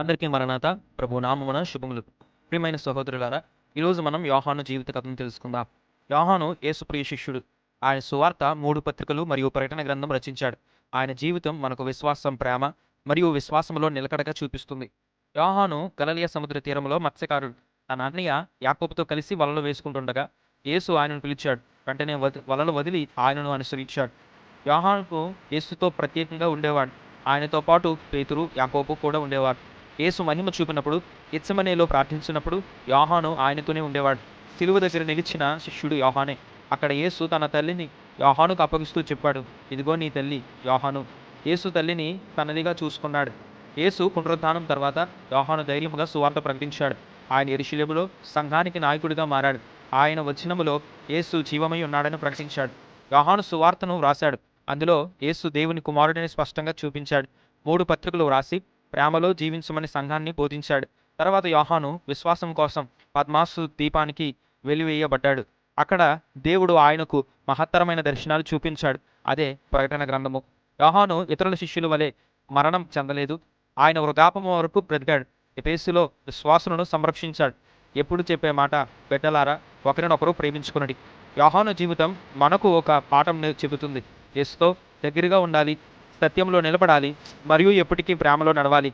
అందరికీ మరణాత ప్రభు నామమున శుభములు. ప్రియమైన సహోదరులారా ఈరోజు మనం యోహాను జీవిత కథను తెలుసుకుందాం. యోహాను యేసుప్రియ శిష్యుడు. ఆయన సువార్త మూడు పత్రికలు మరియు ప్రకటన గ్రంథం రచించాడు. ఆయన జీవితం మనకు విశ్వాసం ప్రేమ మరియు విశ్వాసంలో నిలకడగా చూపిస్తుంది. యోహాను గలలియ సముద్ర తీరంలో మత్స్యకారుడు. తన అన్నయ్య యాకోబుతో కలిసి వలలు వేసుకుంటుండగా యేసు ఆయనను పిలిచాడు. వెంటనే వలలు వదిలి ఆయనను అనుసరించాడు. యోహానుకు యేసుతో ప్రత్యేకంగా ఉండేవాడు. ఆయనతో పాటు పేతురు యాకోబు కూడా ఉండేవాడు యేసు మహిమ చూపినప్పుడు ఇచ్చమనేలో ప్రార్థించినప్పుడు యోహాను ఆయనతోనే ఉండేవాడు. సిలువ దగ్గర నిలిచిన శిష్యుడు యోహానే. అక్కడ యేసు తన తల్లిని యోహానుకు అప్పగిస్తూ చెప్పాడు ఇదిగో నీ తల్లి యోహాను. యేసు తల్లిని తనదిగా చూసుకున్నాడు. యేసు పునరుద్ధానం తర్వాత యోహాను ధైర్యముగా సువార్త ప్రకటించాడు. ఆయన ఎరుశలేములో సంఘానికి నాయకుడిగా మారాడు. ఆయన వచనములో యేసు జీవమై ఉన్నాడని ప్రకటించాడు. యోహాను సువార్తను వ్రాశాడు. అందులో యేసు దేవుని కుమారుడిని స్పష్టంగా చూపించాడు. మూడు పత్రికలు వ్రాసి ప్రేమలో జీవించమని సంఘాన్ని బోధించాడు. తర్వాత యోహాను విశ్వాసం కోసం పద్మాసు దీపానికి వెలివేయబడ్డాడు. అక్కడ దేవుడు ఆయనకు మహత్తరమైన దర్శనాలు చూపించాడు. అదే ప్రకటన గ్రంథము. యోహాను ఇతరుల శిష్యుల వలె మరణం చెందలేదు. ఆయన వృధాపం వరకు బ్రతికాడు. ఎపేసులో విశ్వాసులను సంరక్షించాడు. ఎప్పుడు చెప్పే మాట బిడ్డలారా ఒకరినొకరు ప్రేమించుకున్నది యోహాను జీవితం మనకు ఒక పాఠం చెబుతుంది. ఎస్తో దగ్గరగా ఉండాలి. సత్యంలో నిలబడాలి మరియు ఎప్పటికీ ప్రేమలో నడవాలి.